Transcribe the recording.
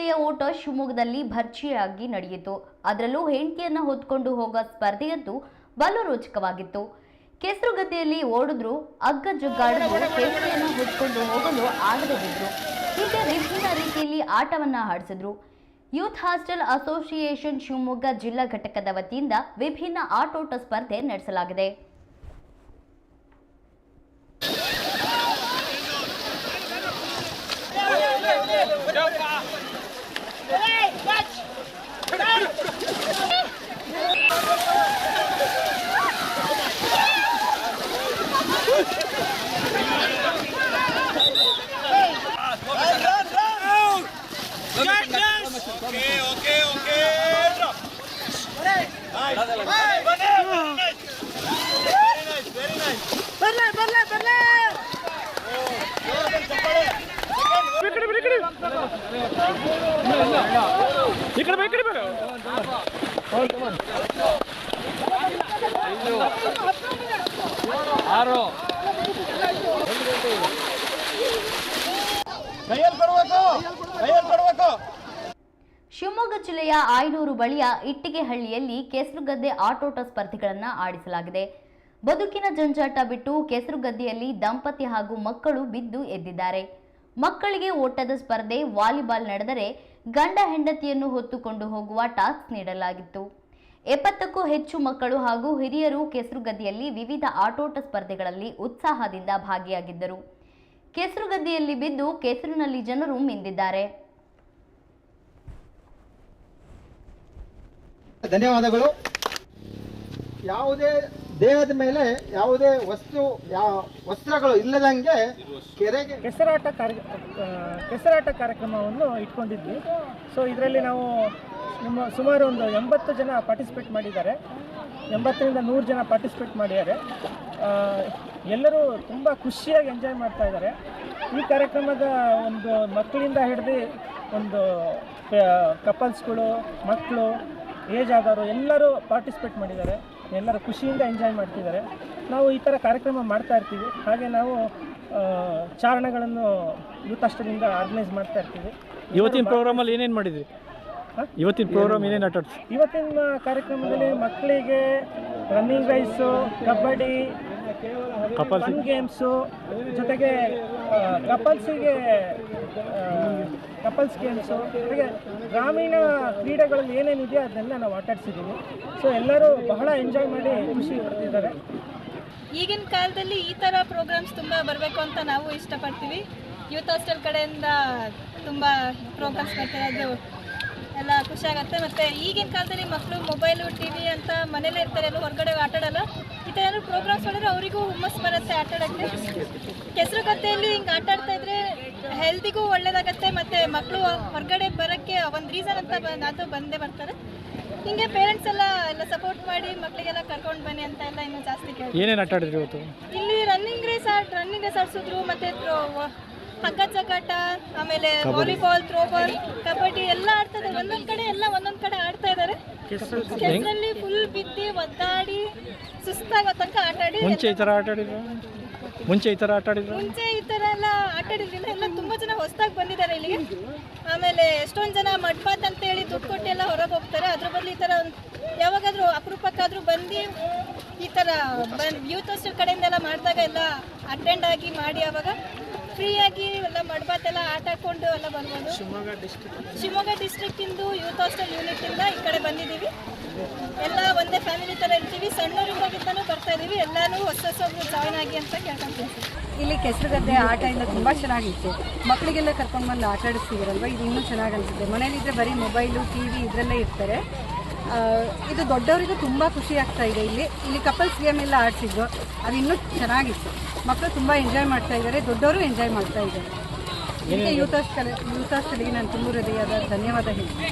ಕೆಸರುಗದ್ದೆಯ ಓಟ ಶಿವಮೊಗ್ಗದಲ್ಲಿ ಭರ್ಜಿಯಾಗಿ ನಡೆಯಿತು. ಅದರಲ್ಲೂ ಹೆಂಡತಿಯನ್ನು ಹೊತ್ಕೊಂಡು ಹೋಗೋ ಸ್ಪರ್ಧೆಯದ್ದು ಬಲು ರೋಚಕವಾಗಿತ್ತು ಕೆಸರುಗದ್ದೆಯಲ್ಲಿ ಓಡಿದ್ರು ಅಗ್ಗ ಜುಗ್ಗಾಡಿದ್ರು ಹೆಂಡತಿಯನ್ನು ಹೊತ್ಕೊಂಡು ಹೋಗಲು ಆಗದೆ ಹೀಗೆ ವಿಭಿನ್ನ ರೀತಿಯಲ್ಲಿ ಆಟವನ್ನ ಆಡಿಸಿದ್ರು. ಯೂತ್ ಹಾಸ್ಟೆಲ್ ಅಸೋಸಿಯೇಷನ್ ಶಿವಮೊಗ್ಗ ಜಿಲ್ಲಾ ಘಟಕದ ವತಿಯಿಂದ ವಿಭಿನ್ನ ಆಟೋಟ ಸ್ಪರ್ಧೆ ನಡೆಸಲಾಗಿದೆ. ಕಡೆ ಬೇಡ ಆರು ಕೈಯಲ್ಲಿ ಕೊಡ್ಬೇಕು ಕೈಯಲ್ಲಿ ಕೊಡ್ಬೇಕು. ಶಿವಮೊಗ್ಗ ಜಿಲ್ಲೆಯ ಆಯನೂರು ಬಳಿಯ ಇಟ್ಟಿಗೆಹಳ್ಳಿಯಲ್ಲಿ ಕೆಸರುಗದ್ದೆ ಆಟೋಟ ಸ್ಪರ್ಧೆಗಳನ್ನು ಆಡಿಸಲಾಗಿದೆ. ಬದುಕಿನ ಜಂಜಾಟ ಬಿಟ್ಟು ಕೆಸರುಗದ್ದೆಯಲ್ಲಿ ದಂಪತಿ ಹಾಗೂ ಮಕ್ಕಳು ಬಿದ್ದು ಎದ್ದಿದ್ದಾರೆ. ಮಕ್ಕಳಿಗೆ ಓಟದ ಸ್ಪರ್ಧೆ, ವಾಲಿಬಾಲ್ ನಡೆದರೆ ಗಂಡ ಹೆಂಡತಿಯನ್ನು ಹೊತ್ತುಕೊಂಡು ಹೋಗುವ ಟಾಸ್ಕ್ ನೀಡಲಾಗಿತ್ತು. ಎಪ್ಪತ್ತಕ್ಕೂ ಹೆಚ್ಚು ಮಕ್ಕಳು ಹಾಗೂ ಹಿರಿಯರು ಕೆಸರುಗದ್ದೆಯಲ್ಲಿ ವಿವಿಧ ಆಟೋಟ ಸ್ಪರ್ಧೆಗಳಲ್ಲಿ ಉತ್ಸಾಹದಿಂದ ಭಾಗಿಯಾಗಿದ್ದರು. ಕೆಸರುಗದ್ದೆಯಲ್ಲಿ ಬಿದ್ದು ಕೆಸರಿನಲ್ಲಿ ಜನರು ಮಿಂದಿದ್ದಾರೆ. ಧನ್ಯವಾದಗಳು. ಯಾವುದೇ ದೇಹದ ಮೇಲೆ ಯಾವುದೇ ವಸ್ತು ಯಾವ ವಸ್ತ್ರಗಳು ಇಲ್ಲದಂಗೆ ಕೆರೆಗೆ ಕೆಸರಾಟ ಕಾರ್ಯ ಕೆಸರಾಟ ಕಾರ್ಯಕ್ರಮವನ್ನು ಇಟ್ಕೊಂಡಿದ್ವಿ. ಸೊ ಇದರಲ್ಲಿ ನಾವು ನಮ್ಮ ಸುಮಾರು ಒಂದು ಎಂಬತ್ತು ಜನ ಪಾರ್ಟಿಸಿಪೇಟ್ ಮಾಡಿದ್ದಾರೆ. ಎಂಬತ್ತರಿಂದ ನೂರು ಜನ ಪಾರ್ಟಿಸಿಪೇಟ್ ಮಾಡಿದ್ದಾರೆ. ಎಲ್ಲರೂ ತುಂಬ ಖುಷಿಯಾಗಿ ಎಂಜಾಯ್ ಮಾಡ್ತಾ ಇದ್ದಾರೆ. ಈ ಕಾರ್ಯಕ್ರಮದ ಒಂದು ಮಕ್ಕಳಿಂದ ಹಿಡಿದು ಒಂದು ಕಪಲ್ಸ್ಗಳು ಮಕ್ಕಳು ಏಜ್ ಆದವರು ಎಲ್ಲರೂ ಪಾರ್ಟಿಸಿಪೇಟ್ ಮಾಡಿದ್ದಾರೆ. ಎಲ್ಲರೂ ಖುಷಿಯಿಂದ ಎಂಜಾಯ್ ಮಾಡ್ತಿದ್ದಾರೆ. ನಾವು ಈ ಥರ ಕಾರ್ಯಕ್ರಮ ಮಾಡ್ತಾ ಇರ್ತೀವಿ. ಹಾಗೆ ನಾವು ಚಾರಣಗಳನ್ನು ಯೂತ್ ಹಾಸ್ಟೆಲಿಂದ ಆರ್ಗನೈಸ್ ಮಾಡ್ತಾ ಇರ್ತೀವಿ. ಇವತ್ತಿನ ಪ್ರೋಗ್ರಾಮಲ್ಲಿ ಏನೇನು ಮಾಡಿದ್ರಿ? ಇವತ್ತಿನ ಪ್ರೋಗ್ರಾಮ್ ಏನೇನು ಆಟ ಇವತ್ತಿನ ಕಾರ್ಯಕ್ರಮದಲ್ಲಿ ಮಕ್ಕಳಿಗೆ running race kabaddi couples. Games ಜೊತೆಗೆ ಕಪಲ್ಸಿಗೆ ಕಪಲ್ಸ್ ಗೇಮ್ಸು ಹಾಗೆ ಗ್ರಾಮೀಣ ಕ್ರೀಡೆಗಳಲ್ಲಿ ಏನೇನಿದೆಯೋ ಅದನ್ನೆಲ್ಲ ನಾವು ಆಟಾಡ್ಸಿದ್ದೀವಿ. ಸೊ ಎಲ್ಲರೂ ಬಹಳ ಎಂಜಾಯ್ ಮಾಡಿ ಖುಷಿ ಪಡ್ತಿದ್ದಾರೆ. ಈಗಿನ ಕಾಲದಲ್ಲಿ ಈ ಥರ ಪ್ರೋಗ್ರಾಮ್ಸ್ ತುಂಬ ಬರಬೇಕು ಅಂತ ನಾವು ಇಷ್ಟಪಡ್ತೀವಿ. ಯೂತ್ ಹಾಸ್ಟೆಲ್ ಕಡೆಯಿಂದ ತುಂಬ ಪ್ರೋಗ್ರಾಮ್ಸ್ ಬರ್ತಾರೆ, ಅದು ಎಲ್ಲ ಖುಷಿಯಾಗುತ್ತೆ ಮತ್ತು ಈಗಿನ ಕಾಲದಲ್ಲಿ ಮಕ್ಕಳು ಮೊಬೈಲು ಟಿ ವಿ ಅಂತ ಮನೇಲೇ ಇರ್ತಾರೆ ಎಲ್ಲೂ ಹೊರಗಡೆ ಆಟಾಡಲ್ಲ. ಈ ಥರ ಏನಾದರೂ ಪ್ರೋಗ್ರಾಮ್ಸ್ ಮಾಡಿದ್ರೆ ಅವರಿಗೂ ಹುಮ್ಮಸ್ಸು ಬರುತ್ತೆ ಆಟಾಡೋಕ್ಕೆ. ಕೆಸರು ಕತ್ತೆಯಲ್ಲಿ ಹಿಂಗೆ ಆಟಾಡ್ತಾ ಇದ್ರೆ ಹೆಲ್ತಿಗೂ ಒಳ್ಳೇದಾಗತ್ತೆ ಮತ್ತು ಮಕ್ಕಳು ಹೊರಗಡೆ ಬರೋಕ್ಕೆ ಒಂದು ರೀಸನ್ ಅಂತ ಬಂದು ಅದು ಬಂದೇ ಬರ್ತಾರೆ. ಹಿಂಗೆ ಪೇರೆಂಟ್ಸ್ ಎಲ್ಲ ಎಲ್ಲ ಸಪೋರ್ಟ್ ಮಾಡಿ ಮಕ್ಕಳಿಗೆಲ್ಲ ಕರ್ಕೊಂಡು ಬನ್ನಿ ಅಂತ ಎಲ್ಲ ಇನ್ನೂ ಜಾಸ್ತಿ ಕೇಳಿ ಏನೇನು ಆಟ ಆಡಿದ್ರಿ ಇವತ್ತು? ಇಲ್ಲಿ ರನ್ನಿಂಗ್ ರೇಸ್ ಆಡ್ ರನ್ನಿಂಗ್ ರೇಸ್ ಆಡಿಸಿದ್ರು ಮತ್ತೆ ಹಗ್ಗ ಚಕಾಟ ಆಮೇಲೆ ವಾಲಿಬಾಲ್ ಥ್ರೋಬಾಲ್ ಕಬಡ್ಡಿ ಎಲ್ಲ ಆಡ್ತಾ ಇದ್ದಾರೆ. ಒಂದೊಂದ್ ಕಡೆ ಎಲ್ಲ ಒಂದೊಂದು ಕಡೆ ಆಡ್ತಾ ಇದ್ದಾರೆ. ಕೆಸರಲ್ಲಿ ಫುಲ್ ಬಿದ್ದಿ ಒದ್ದಾಡಿ ಸುಸ್ತಾಗೋ ತನಕ ಆಟಾಡಿ ಮುಂಚೆ ಈ ಥರ ಆಟ ಆಡಿದ್ರು? ಮುಂಚೆ ಈ ಥರ ಆಟ ಆಡಿದ್ರು? ಮುಂಚೆ ಈ ಥರ ಎಲ್ಲ ಆಟ ಆಡಿದ್ರಿಂದ ಎಲ್ಲ ತುಂಬ ಜನ ಹೊಸದಾಗಿ ಬಂದಿದ್ದಾರೆ ಇಲ್ಲಿಗೆ. ಆಮೇಲೆ ಎಷ್ಟೊಂದು ಜನ ಮಡ್ಪಾತ್ ಅಂತ ಹೇಳಿ ದುಡ್ಡು ಕೊಟ್ಟು ಎಲ್ಲ ಹೊರಗೆ ಹೋಗ್ತಾರೆ. ಅದ್ರ ಬದಲು ಈ ಥರ ಯಾವಾಗಾದರೂ ಅಪರೂಪಕ್ಕಾದ್ರೂ ಬಂದು ಈ ಬಂದು ಯೂತ್ ಹಾಸ್ಟೆಲ್ ಕಡೆಯಿಂದ ಎಲ್ಲ ಮಾಡಿದಾಗ ಎಲ್ಲ ಅಟೆಂಡ್ ಆಗಿ ಮಾಡಿ ಆವಾಗ ಫ್ರೀಯಾಗಿ ಎಲ್ಲ ಮಡ್ಬಾತ್ ಎಲ್ಲ ಆಟ ಹಾಕೊಂಡು ಎಲ್ಲ ಬರ್ಬೋದು ಶಿವಮೊಗ್ಗ ಡಿಸ್ಟ್ರಿಕ್ಟ್ ಶಿವಮೊಗ್ಗ ಡಿಸ್ಟ್ರಿಕ್ಟಿಂದು ಯೂತ್ ಹಾಸ್ಟೆಲ್ ಯೂನಿಟಿಂದ ಈ ಕಡೆ ಬಂದಿದ್ದೀವಿ. ಎಲ್ಲ ಒಂದೇ ಫ್ಯಾಮಿಲಿ ಥರ ಇರ್ತೀವಿ. ಸಣ್ಣವರಿಂದಾಗಿಂದನೂ ಬರ್ತಾ ಇದ್ದೀವಿ. ಎಲ್ಲರೂ ಹೊಸ ಹೊಸ ಜಾಯ್ನ್ ಆಗಿ ಅಂತ ಕೇಳ್ಕೊಂತೀನಿ ಇಲ್ಲಿ ಕೆಸರುಗದ್ದೆ ಆಟ ಎಲ್ಲ ತುಂಬ ಚೆನ್ನಾಗಿತ್ತು. ಮಕ್ಕಳಿಗೆಲ್ಲ ಕರ್ಕೊಂಡು ಬಂದು ಆಟ ಅಲ್ವಾ ಇದು ಇನ್ನೂ ಚೆನ್ನಾಗಿ ಅನಿಸುತ್ತೆ. ಮನೇಲಿದ್ದರೆ ಬರೀ ಮೊಬೈಲು ಟಿ ವಿ ಇದರಲ್ಲೇ ಇರ್ತಾರೆ. ಇದು ದೊಡ್ಡವರಿಗೂ ತುಂಬ ಖುಷಿ ಆಗ್ತಾ ಇದೆ ಇಲ್ಲಿ. ಇಲ್ಲಿ ಕಪಲ್ಸ್ ಗೇಮ್ ಎಲ್ಲ ಆಡಿಸಿದ್ರು. ಅದು ಇನ್ನೂ ಚೆನ್ನಾಗಿತ್ತು. ಮಕ್ಕಳು ತುಂಬ ಎಂಜಾಯ್ ಮಾಡ್ತಾ ಇದ್ದಾರೆ. ದೊಡ್ಡವರು ಎಂಜಾಯ್ ಮಾಡ್ತಾ ಇದ್ದಾರೆ. ಇದಕ್ಕೆ ಯೂತ್ ಹಾಸ್ಟೆಲ್ ಯೂತ್ ಹಾಸ್ಟೆಲ್ಗೆ ನಾನು ತುಂಬ ಹೃದಯದ ಧನ್ಯವಾದ ಹೇಳ್ತೀನಿ.